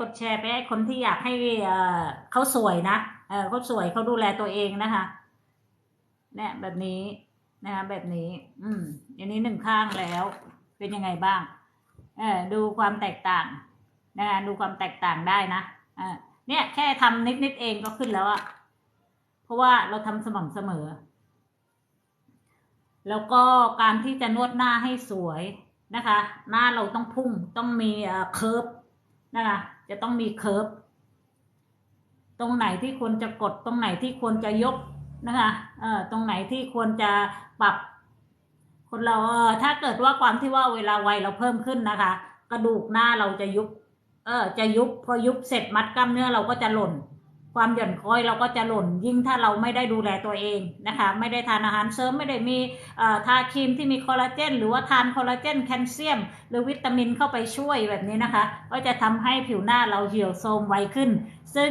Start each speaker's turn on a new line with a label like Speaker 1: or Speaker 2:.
Speaker 1: กดแชร์ไปให้คนที่อยากให้เขาสวยนะเขาสวยเขาดูแลตัวเองนะคะ เนี่ยแบบนี้นะคะแบบนี้ อืมอันนี้หนึ่งข้างแล้ว เป็นยังไงบ้าง เออดูความแตกต่างนะคะดูความแตกต่างได้นะเออเนี่ยแค่ทำนิดนิดเองก็ขึ้นแล้วอะเพราะว่าเราทำสม่ำเสมอ แล้วก็การที่จะนวดหน้าให้สวยนะคะ หน้าเราต้องพุ่งต้องมีเอ่อเคิร์ฟ นะคะจะต้องมีเคิร์ฟตรงไหนที่ควรจะกดตรงไหนที่ควรจะยกนะคะเอ่อตรงไหนที่ควรจะปรับ คนเราเออถ้าเกิดว่าความที่ว่าเวลาวัยเราเพิ่มขึ้นนะคะ กระดูกหน้าเราจะยุบเออจะยุบพอยุบเสร็จมัดกล้ามเนื้อเราก็จะหล่น ความหย่อนคล้อยเราก็จะหล่นยิ่งถ้าเราไม่ได้ดูแลตัวเองนะคะไม่ได้ทานอาหารเสริมไม่ได้มีทาครีมที่มีคอลลาเจนหรือว่าทานคอลลาเจนแคลเซียม หรือวิตามินเข้าไปช่วยแบบนี้นะคะ ก็จะทำให้ผิวหน้าเราเหี่ยวโทรมไวขึ้น ซึ่ง